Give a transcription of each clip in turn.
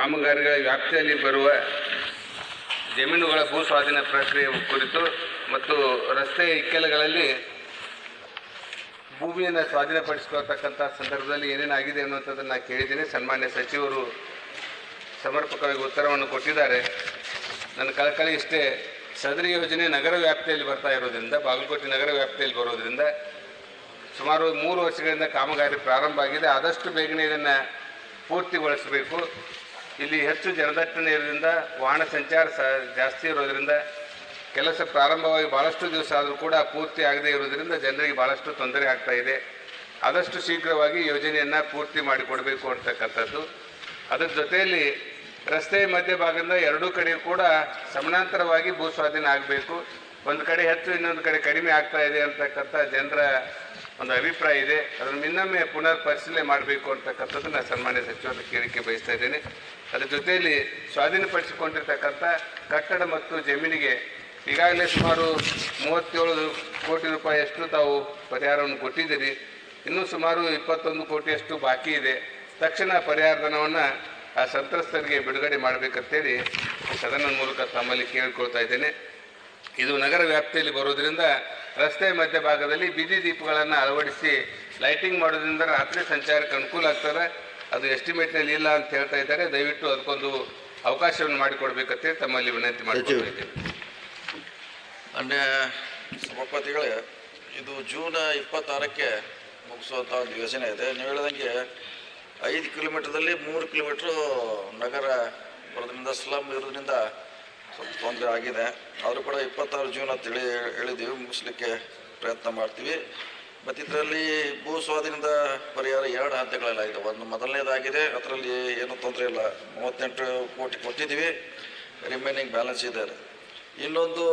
ಕಾಮಗಾರಿಗಳ ವ್ಯಾಪ್ತಿಯಲ್ಲಿ ಬರುವ ಜಮೀನುಗಳ ಭೂ ಸ್ವಾಧೀನ ಪ್ರಕ್ರಿಯೆ ಕುರಿತು ಮತ್ತು ರಸ್ತೆ ಇಕ್ಕೆಲಗಳಲ್ಲಿ ಭೂಮಿಯನ್ನು ಸ್ವಾಧೀನಪಡಿಸ್ಕೊಳ್ತಕ್ಕಂಥ ಸಂದರ್ಭದಲ್ಲಿ ಏನೇನಾಗಿದೆ ಅನ್ನುವಂಥದ್ದನ್ನು ನಾನು ಕೇಳಿದ್ದೀನಿ. ಸನ್ಮಾನ್ಯ ಸಚಿವರು ಸಮರ್ಪಕವಾಗಿ ಉತ್ತರವನ್ನು ಕೊಟ್ಟಿದ್ದಾರೆ. ನನ್ನ ಕಳಕಳಿ ಇಷ್ಟೇ, ಸದರಿ ಯೋಜನೆ ನಗರ ವ್ಯಾಪ್ತಿಯಲ್ಲಿ ಬರ್ತಾ ಇರೋದ್ರಿಂದ, ಬಾಗಲಕೋಟೆ ನಗರ ವ್ಯಾಪ್ತಿಯಲ್ಲಿ ಬರೋದ್ರಿಂದ ಸುಮಾರು ಮೂರು ವರ್ಷಗಳಿಂದ ಕಾಮಗಾರಿ ಪ್ರಾರಂಭ ಆಗಿದೆ. ಆದಷ್ಟು ಬೇಗನೆ ಇದನ್ನು ಪೂರ್ತಿಗೊಳಿಸಬೇಕು. ಇಲ್ಲಿ ಹೆಚ್ಚು ಜನದಟ್ಟಣೆ ಇರೋದ್ರಿಂದ ವಾಹನ ಸಂಚಾರ ಜಾಸ್ತಿ ಇರೋದರಿಂದ ಕೆಲಸ ಪ್ರಾರಂಭವಾಗಿ ಭಾಳಷ್ಟು ದಿವಸ ಆದರೂ ಕೂಡ ಪೂರ್ತಿ ಆಗದೇ ಇರೋದರಿಂದ ಜನರಿಗೆ ಭಾಳಷ್ಟು ತೊಂದರೆ ಆಗ್ತಾ ಇದೆ. ಆದಷ್ಟು ಶೀಘ್ರವಾಗಿ ಯೋಜನೆಯನ್ನು ಪೂರ್ತಿ ಮಾಡಿಕೊಡಬೇಕು ಅಂತಕ್ಕಂಥದ್ದು. ಅದರ ಜೊತೆಯಲ್ಲಿ ರಸ್ತೆ ಮಧ್ಯಭಾಗದಿಂದ ಎರಡೂ ಕಡೆ ಕೂಡ ಸಮಾನಾಂತರವಾಗಿ ಭೂ ಸ್ವಾಧೀನ ಆಗಬೇಕು. ಒಂದು ಕಡೆ ಹೆಚ್ಚು ಇನ್ನೊಂದು ಕಡೆ ಕಡಿಮೆ ಆಗ್ತಾ ಇದೆ ಅಂತಕ್ಕಂಥ ಜನರ ಒಂದು ಅಭಿಪ್ರಾಯ ಇದೆ. ಅದನ್ನು ಇನ್ನೊಮ್ಮೆ ಪುನರ್ ಪರಿಶೀಲನೆ ಮಾಡಬೇಕು ಅಂತಕ್ಕಂಥದ್ದನ್ನು ಸನ್ಮಾನ್ಯ ಸಚಿವರ ಕೇಳಿಕೆ ಬಯಸ್ತಾ ಇದ್ದೇನೆ. ಅದರ ಜೊತೆಯಲ್ಲಿ ಸ್ವಾಧೀನಪಡಿಸಿಕೊಂಡಿರ್ತಕ್ಕಂಥ ಕಟ್ಟಡ ಮತ್ತು ಜಮೀನಿಗೆ ಈಗಾಗಲೇ ಸುಮಾರು ಮೂವತ್ತೇಳು ಕೋಟಿ ರೂಪಾಯಿಯಷ್ಟು ತಾವು ಪರಿಹಾರವನ್ನು ಕೊಟ್ಟಿದ್ದೀರಿ. ಇನ್ನೂ ಸುಮಾರು ಇಪ್ಪತ್ತೊಂದು ಕೋಟಿಯಷ್ಟು ಬಾಕಿ ಇದೆ. ತಕ್ಷಣ ಪರಿಹಾರ ಧನವನ್ನು ಆ ಸಂತ್ರಸ್ತರಿಗೆ ಬಿಡುಗಡೆ ಮಾಡಬೇಕಂತೇಳಿ ಸದನದ ಮೂಲಕ ತಮ್ಮಲ್ಲಿ ಕೇಳಿಕೊಳ್ತಾ ಇದ್ದೇನೆ. ಇದು ನಗರ ವ್ಯಾಪ್ತಿಯಲ್ಲಿ ಬರೋದ್ರಿಂದ ರಸ್ತೆ ಮಧ್ಯಭಾಗದಲ್ಲಿ ಬೀದಿ ದೀಪಗಳನ್ನು ಅಳವಡಿಸಿ ಲೈಟಿಂಗ್ ಮಾಡೋದ್ರಿಂದ ರಾತ್ರಿ ಸಂಚಾರಕ್ಕೆ ಅನುಕೂಲ ಆಗ್ತದೆ. ಅದು ಎಸ್ಟಿಮೇಟ್ನಲ್ಲಿ ಇಲ್ಲ ಅಂತ ಹೇಳ್ತಾ ಇದ್ದಾರೆ. ದಯವಿಟ್ಟು ಅದಕ್ಕೊಂದು ಅವಕಾಶವನ್ನು ಮಾಡಿಕೊಡ್ಬೇಕಂತೇಳಿ ತಮ್ಮಲ್ಲಿ ವಿನಂತಿ ಮಾಡಿ ಮಾನ್ಯ ಸಭಾಪತಿಗಳೇ ಇದು ಜೂನ್ ಇಪ್ಪತ್ತಾರಕ್ಕೆ ಮುಗಿಸುವಂಥ ಒಂದು ಯೋಜನೆ ಇದೆ. ನೀವು ಹೇಳಿದಂಗೆ ಐದು ಕಿಲೋಮೀಟ್ರದಲ್ಲಿ ಮೂರು ಕಿಲೋಮೀಟ್ರು ನಗರ ಬರೋದ್ರಿಂದ ಸ್ಲಮ್ ಇರೋದ್ರಿಂದ ಸ್ವಲ್ಪ ತೊಂದರೆ ಆಗಿದೆ. ಆದರೂ ಕೂಡ ಇಪ್ಪತ್ತಾರು ಜೂನ್ ಅಂತ ಹೇಳಿ ಹೇಳಿದ್ದೀವಿ ಮುಗಿಸ್ಲಿಕ್ಕೆ ಪ್ರಯತ್ನ ಮಾಡ್ತೀವಿ. ಮತ್ತು ಭೂ ಸ್ವಾಧೀನದ ಪರಿಹಾರ ಎರಡು ಹಂತಗಳೆಲ್ಲ ಇದೆ ಒಂದು ಮೊದಲನೇದಾಗಿದೆ. ಅದರಲ್ಲಿ ಏನೂ ತೊಂದರೆ ಇಲ್ಲ. ಮೂವತ್ತೆಂಟು ಕೋಟಿ ಕೊಟ್ಟಿದ್ದೀವಿ. ರಿಮೈನಿಂಗ್ ಬ್ಯಾಲೆನ್ಸ್ ಇದೆ ಇನ್ನೊಂದು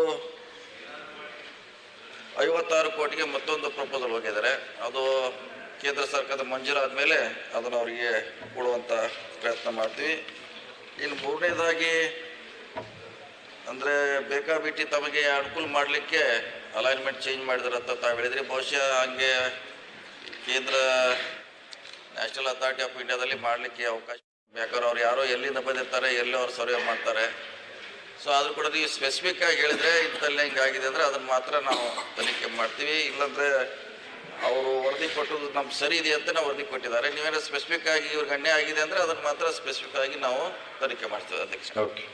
ಐವತ್ತಾರು ಕೋಟಿಗೆ ಮತ್ತೊಂದು ಪ್ರಪೋಸಲ್ ಹೋಗಿದ್ದಾರೆ. ಅದು ಕೇಂದ್ರ ಸರ್ಕಾರದ ಮಂಜೂರಾದ ಮೇಲೆ ಅದನ್ನು ಅವರಿಗೆ ಕೊಡುವಂಥ ಪ್ರಯತ್ನ ಮಾಡ್ತೀವಿ. ಇನ್ನು ಮೂರನೇದಾಗಿ ಅಂದರೆ ಬೇಕಾಬಿಟ್ಟಿ ತಮಗೆ ಅನುಕೂಲ ಮಾಡಲಿಕ್ಕೆ ಅಲೈನ್ಮೆಂಟ್ ಚೇಂಜ್ ಮಾಡಿದ್ರೆ ಅಂತ ತಾವು ಹೇಳಿದ್ರಿ. ಬಹುಶಃ ಹಂಗೆ ಕೇಂದ್ರ ನ್ಯಾಷನಲ್ ಅಥಾರಿಟಿ ಆಫ್ ಇಂಡಿಯಾದಲ್ಲಿ ಮಾಡಲಿಕ್ಕೆ ಅವಕಾಶ ಬೇಕಾದ್ರೆ ಅವ್ರು ಯಾರೋ ಎಲ್ಲಿಂದ ಬಂದಿರ್ತಾರೆ, ಎಲ್ಲಿ ಅವ್ರು ಸರ್ವೆ ಮಾಡ್ತಾರೆ. ಸೊ ಆದರೂ ಕೂಡ ನೀವು ಸ್ಪೆಸಿಫಿಕ್ ಆಗಿ ಹೇಳಿದ್ರೆ ಇಂಥಲ್ಲಿ ಹಿಂಗಾಗಿದೆ ಅಂದರೆ ಅದನ್ನು ಮಾತ್ರ ನಾವು ತನಿಖೆ ಮಾಡ್ತೀವಿ. ಇಲ್ಲಾಂದ್ರೆ ಅವರು ವರದಿ ಕೊಟ್ಟದ್ದು ನಮ್ಗೆ ಸರಿ ಇದೆ ಅಂತ ನಾವು ವರದಿ ಕೊಟ್ಟಿದ್ದಾರೆ. ನೀವೇನೋ ಸ್ಪೆಸಿಫಿಕ್ ಆಗಿ ಇವ್ರಿಗೆ ಅನ್ಯಾಯ ಆಗಿದೆ ಅಂದರೆ ಅದನ್ನು ಮಾತ್ರ ಸ್ಪೆಸಿಫಿಕ್ ಆಗಿ ನಾವು ತನಿಖೆ ಮಾಡ್ತೀವಿ ಅಧ್ಯಕ್ಷ ಓಕೆ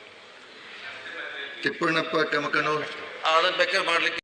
ತಿಪ್ಪಣ್ಣಪ್ಪ ಕಮಕನೂರ್ ಅದನ್ನು ಬೇಕಾದ್ರೆ ಮಾಡಲಿಕ್ಕೆ